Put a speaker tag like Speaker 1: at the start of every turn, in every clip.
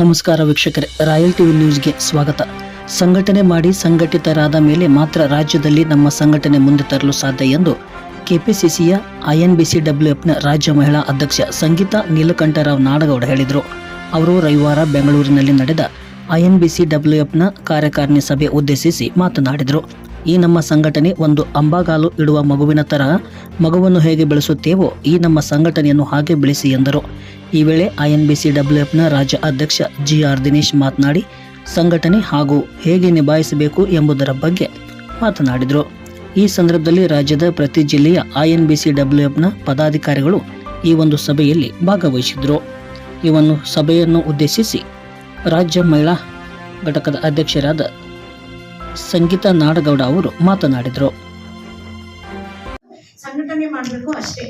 Speaker 1: ನಮಸ್ಕಾರ ವೀಕ್ಷಕರೇ, royal TV ನ್ಯೂಸ್ಗೆ ಸ್ವಾಗತ. ಸಂಘಟನೆ ಮಾಡಿ ಸಂಘಟಿತರಾದ ಮೇಲೆ ಮಾತ್ರ ರಾಜ್ಯದಲ್ಲಿ ನಮ್ಮ ಸಂಘಟನೆ ಮುಂದೆ ತರಲು ಸಾಧ್ಯ ಎಂದು ಕೆಪಿಸಿಸಿಯ ಐಎನ್ಬಿಸಿಡಬ್ಲ್ಯೂಎಫ್ನ ರಾಜ್ಯ ಮಹಿಳಾ ಅಧ್ಯಕ್ಷ ಸಂಗೀತಾ ನೀಲಕಂಠರಾವ್ ನಾಡಗೌಡ ಹೇಳಿದರು. ಅವರು ರವಿವಾರ ಬೆಂಗಳೂರಿನಲ್ಲಿ ನಡೆದ ಐಎನ್ಬಿಸಿಡಬ್ಲ್ಯೂಎಫ್ನ ಕಾರ್ಯಕಾರಿಣಿ ಸಭೆ ಉದ್ದೇಶಿಸಿ ಮಾತನಾಡಿದರು. ಈ ನಮ್ಮ ಸಂಘಟನೆ ಒಂದು ಅಂಬಾಗಾಲು ಇಡುವ ಮಗುವಿನ ತರ ಮಗುವನ್ನು ಹೇಗೆ ಬೆಳೆಸುತ್ತೇವೋ ಈ ನಮ್ಮ ಸಂಘಟನೆಯನ್ನು ಹಾಗೆ ಬೆಳೆಸಿ ಎಂದರು. ಈ ವೇಳೆ ಐಎನ್ಬಿಸಿಡಬ್ಲ್ಯೂಎಫ್ನ ರಾಜ್ಯ ಅಧ್ಯಕ್ಷ ಜಿ ಆರ್ ದಿನೇಶ್ ಮಾತನಾಡಿ, ಸಂಘಟನೆ ಹಾಗೂ ಹೇಗೆ ನಿಭಾಯಿಸಬೇಕು ಎಂಬುದರ ಬಗ್ಗೆ ಮಾತನಾಡಿದರು. ಈ ಸಂದರ್ಭದಲ್ಲಿ ರಾಜ್ಯದ ಪ್ರತಿ ಜಿಲ್ಲೆಯ ಐಎನ್ಬಿಸಿಡಬ್ಲ್ಯೂಎಫ್ನ ಪದಾಧಿಕಾರಿಗಳು ಈ ಒಂದು ಸಭೆಯಲ್ಲಿ ಭಾಗವಹಿಸಿದರು ಒಂದು ಸಭೆಯನ್ನು ಉದ್ದೇಶಿಸಿ ರಾಜ್ಯ ಮಹಿಳಾ ಘಟಕದ ಅಧ್ಯಕ್ಷರಾದ ಸಂಗೀತಾ ನಾಡಗೌಡ ಅವರು ಮಾತನಾಡಿದರು.
Speaker 2: ಸಂಘಟನೆ ಮಾಡಬೇಕು ಅಷ್ಟೇ.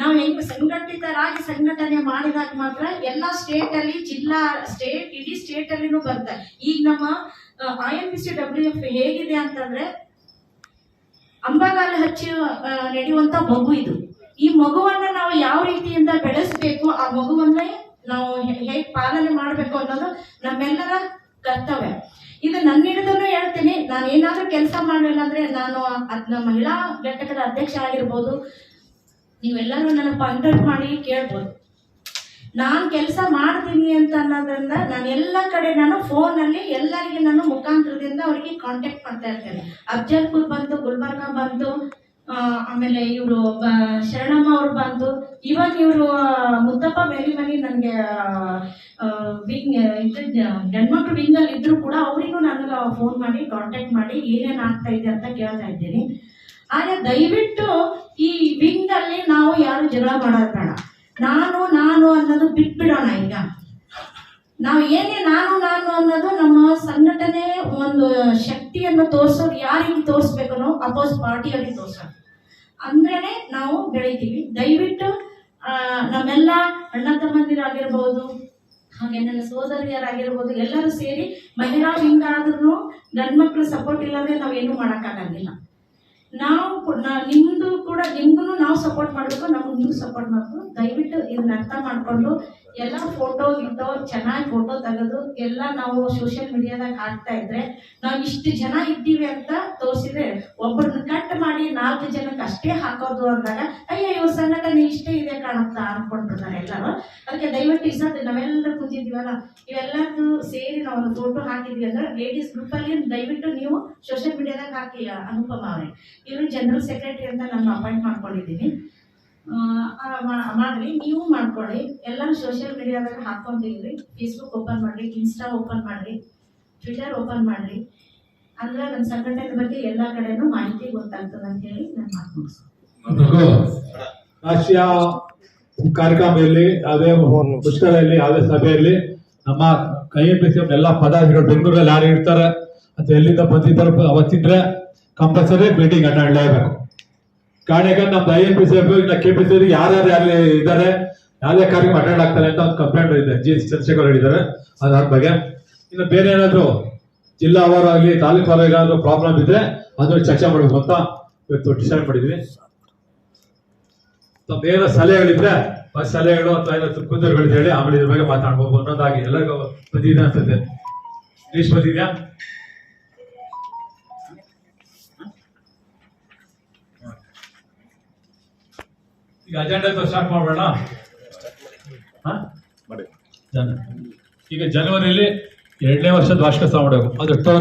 Speaker 2: ನಾವು ಹೆಂಗ್ ಸಂಘಟಿತರಾಗಿ ಸಂಘಟನೆ ಮಾಡಿದಾಗ ಮಾತ್ರ ಎಲ್ಲ ಸ್ಟೇಟ್ ಅಲ್ಲಿ ಜಿಲ್ಲಾ ಸ್ಟೇಟ್ ಇಡೀ ಸ್ಟೇಟ್ ಅಲ್ಲಿನೂ ಬರ್ತಾರೆ ಈಗ ನಮ್ಮ I M P C W F ಹೇಗಿದೆ ಅಂತಂದ್ರೆ ಅಂಬಾಗಾಲ ಹಚ್ಚಿ ನಡೆಯುವಂತ ಮಗು ಇದು. ಈ ಮಗುವನ್ನ ನಾವು ಯಾವ ರೀತಿಯಿಂದ ಬೆಳೆಸಬೇಕು, ಆ ಮಗುವನ್ನೇ ನಾವು ಹೇಗೆ ಪಾಲನೆ ಮಾಡಬೇಕು ಅನ್ನೋದು ನಮ್ಮೆಲ್ಲರ ಕರ್ತವ್ಯ. ಇದು ನನ್ನ ಹಿಡಿದನು ಹೇಳ್ತೀನಿ. ನಾನು ಏನಾದರೂ ಕೆಲಸ ಮಾಡಲಿಲ್ಲ ಅಂದ್ರೆ ನಾನು ಅದ್ನ ಮಹಿಳಾ ಘಟಕದ ಅಧ್ಯಕ್ಷ ಆಗಿರ್ಬೋದು. ನೀವೆಲ್ಲರೂ ನನ್ನ ಕಾಂಟ್ಯಾಕ್ಟ್ ಮಾಡಿ ಕೇಳ್ಬೋದು. ನಾನು ಕೆಲಸ ಮಾಡ್ತೀನಿ ಅಂತ ಅನ್ನೋದ್ರಿಂದ ನಾನು ಎಲ್ಲ ಕಡೆ ನಾನು ಫೋನಲ್ಲಿ ಎಲ್ಲರಿಗೆ ನಾನು ಮುಖಾಂತರದಿಂದ ಅವರಿಗೆ ಕಾಂಟ್ಯಾಕ್ಟ್ ಮಾಡ್ತಾ ಇರ್ತೇನೆ. ಅಫ್ಜಲ್ಪುರ್ ಬಂತು ಗುಲ್ಬರ್ಗ ಬಂತು ಆಮೇಲೆ ಇವರು ಶರಣಮ್ಮ ಅವ್ರು ಬಂತು ಇವಾಗ ಇವರು ಮುದ್ದಪ್ಪ ಮೇಲಿಮನಿ ನನಗೆ ವಿಂಗ್ ಇದ್ದ ಗಂಡ್ಮಕ್ಳು ವಿಂಗಲ್ಲಿ ಇದ್ರು ಕೂಡ ಅವರಿಗೂ ನನಗೆ ಫೋನ್ ಮಾಡಿ ಕಾಂಟ್ಯಾಕ್ಟ್ ಮಾಡಿ, ಏನೇನು ಆಗ್ತಾ ಇದೆ ಅಂತ ಕೇಳ್ತಾ ಇದ್ದೀನಿ. ಆದರೆ ದಯವಿಟ್ಟು ಈ ವಿಂಗ್ ಅಲ್ಲಿ ನಾವು ಯಾರು ಜಗಳ ಮಾಡೋದು ನಾನು ನಾನು ಅನ್ನೋದು ಬಿಟ್ಬಿಡೋಣ ಈಗ. ನಾವು ಏನೇ ನಾನು ನಾನು ಅನ್ನೋದು ನಮ್ಮ ಸಂಘಟನೆ ಒಂದು ಶಕ್ತಿಯನ್ನು ತೋರಿಸೋದು ಯಾರಿಗೆ ತೋರಿಸ್ಬೇಕನ್ನೋ ಅಪೋಸ್ ಪಾರ್ಟಿಯಲ್ಲಿ ತೋರ್ಸೋದು ಅಂದ್ರೇನೆ ನಾವು ಬೆಳಿತೀವಿ. ದಯವಿಟ್ಟು ನಮ್ಮೆಲ್ಲ ಅಣ್ಣ ತಮ್ಮಂದಿರಾಗಿರ್ಬೋದು, ಹಾಗೆ ನನ್ನ ಸೋದರಿಯರಾಗಿರ್ಬೋದು, ಎಲ್ಲರೂ ಸೇರಿ ಮಹಿಳಾ ವಿಂಗ್ ಆದ್ರೂ ಗಂಡ್ಮಕ್ಳು ಸಪೋರ್ಟ್ ಇಲ್ಲದೆ ನಾವೇನು ಮಾಡೋಕ್ಕಾಗಂಗಿಲ್ಲ. ನಾವು ನಿಮ್ದು ಕೂಡ ನಿಮ್ಗೂ ನಾವು ಸಪೋರ್ಟ್ ಮಾಡಬೇಕು, ನಮ್ಗೆ ನೀವು ಸಪೋರ್ಟ್ ಮಾಡಬೇಕು. ದಯವಿಟ್ಟು ಇದನ್ನ ಅರ್ಥ ಮಾಡ್ಕೊಂಡು ಎಲ್ಲ ಫೋಟೋ ಗಿಟೋ ಚೆನ್ನಾಗಿ ಫೋಟೋ ತೆಗೆದು ಎಲ್ಲ ನಾವು ಸೋಷಿಯಲ್ ಮೀಡಿಯಾದಾಗ ಹಾಕ್ತಾ ಇದ್ರೆ ನಾವು ಇಷ್ಟು ಜನ ಇದ್ದೀವಿ ಅಂತ ತೋರಿಸಿದ್ರೆ ಮಾಡಿ ನಾಲ್ಕು ಜನಕ್ಕೆ ಅಷ್ಟೇ ಹಾಕೋದು ಅಂದಾಗ, ಅಯ್ಯೋ, ಇವ್ರ ಸಂಘಟನೆ ಇಷ್ಟೇ ಇದೆ ಕಾಣುತ್ತಾ ಅನ್ಕೊಂಡ್ಬಿಡ್ತಾರೆ ಎಲ್ಲರೂ. ಅದಕ್ಕೆ ದಯವಿಟ್ಟು ಈ ಸತಿ ನಾವೆಲ್ಲರೂ ಕೂತಿದ್ದೀವಲ್ಲ ಇವೆಲ್ಲರೂ ಸೇರಿ ನಾವು ಒಂದು ಫೋಟೋ ಹಾಕಿದ್ವಿ ಅಂದ್ರೆ ಲೇಡೀಸ್ ಗ್ರೂಪಲ್ಲಿ ದಯವಿಟ್ಟು ನೀವು ಸೋಷಿಯಲ್ ಮೀಡಿಯಾದಾಗ ಹಾಕಿ ಅನುಪಮ ಅವರೇ. ಇವರು ಜನರಲ್ ಸೆಕ್ರೆಟರಿ ಅಂತ ನಾನು ಅಪಾಯಿಂಟ್ ಮಾಡ್ಕೊಂಡಿದ್ದೀನಿ. ಮಾಡ್ರಿ, ನೀವು ಮಾಡ್ಕೊಳ್ಳಿ. ಎಲ್ಲರೂ ಸೋಷಿಯಲ್ ಮೀಡಿಯಾದಾಗ ಹಾಕೊಂತೀವಿ ಫೇಸ್ಬುಕ್ ಓಪನ್ ಮಾಡ್ರಿ ಇನ್ಸ್ಟಾ ಓಪನ್ ಮಾಡ್ರಿ ಟ್ವಿಟರ್ ಓಪನ್ ಮಾಡ್ರಿ. ಅಂದ್ರೆ ನನ್ನ ಸಂಘಟನೆ ಬಗ್ಗೆ ಎಲ್ಲಾ ಕಡೆನೂ ಮಾಹಿತಿ ಅಂತ ಹೇಳಿ ನಾನು ಮಾತು
Speaker 3: ಕಾರ್ಯಕ್ರಮದಲ್ಲಿ, ಯಾವುದೇ ಸಭೆ ಯಾವುದೇ ಸಭೆಯಲ್ಲಿ ನಮ್ಮ ಕೈ ಎಂ ಎಲ್ಲ ಪದಾಧಿಕಾರಿಗಳು ಬೆಂಗಳೂರಲ್ಲಿ ಯಾರು ಇರ್ತಾರೆ ಅಥವಾ ಎಲ್ಲಿಂದ ಬಂದಿದ್ದಾರೆ ಅವತ್ತಿದ್ರೆ ಕಂಪಲ್ಸರಿ ಮೀಟಿಂಗ್ ಅಟೆಂಡ್ ಮಾಡಲೇಬೇಕು ಕಾರಣ ಯಾಕಂದ್ರೆ ನಮ್ಮ I N P C K P C ಯಾರ್ಯಾರು ಯಾರು ಇದ್ದಾರೆ, ಯಾವುದೇ ಕಾರ್ಯಕ್ರಮ ಅಟೆಂಡ್ ಆಗ್ತಾರೆ ಅಂತ ಒಂದು ಕಂಪ್ಲೇಂಟ್ ಇದೆ, ಜಿ ಚಂದ್ರಶೇಖರ್ ಹೇಳಿದ್ದಾರೆ. ಅದ್ರ ಬಗ್ಗೆ ಇನ್ನು ಬೇರೆ ಏನಾದ್ರು ಜಿಲ್ಲಾ ಅವರಾಗಲಿ ತಾಲೂಕು ಏನಾದ್ರು ಪ್ರಾಬ್ಲಮ್ ಇದ್ರೆ ಅದನ್ನು ಚರ್ಚೆ ಮಾಡಬೇಕು ಅಂತ ಇವತ್ತು ಡಿಸೈಡ್ ಮಾಡಿದ್ವಿ. ಬೇರೆ ಸಲಹೆಗಳಿದ್ರೆ ಆ ಸಲಹೆಗಳು ಅಥವಾ ಏನಾದ್ರು ಕುಂದರುಗಳು ಹೇಳಿ ಆಮೇಲೆ ಇದ್ರ ಬಗ್ಗೆ ಮಾತಾಡ್ಬೋದು ಅನ್ನೋದಾಗಿ ಎಲ್ಲರಿಗೂ ಬಂದಿದೆ ಅನ್ಸುತ್ತೆ. ಇಂಗ್ಲೀಷ್ ಬಂದಿದ್ಯಾ? ಈಗ ಅಜೆಂಡಾ ಸ್ಟಾರ್ಟ್ ಜನ ಈಗ ಜನವರಿಯಲ್ಲಿ ಎರಡನೇ ವರ್ಷದ ವಾರ್ಷಿಕೋತ್ಸವ ಮಾಡಬೇಕು ಅದು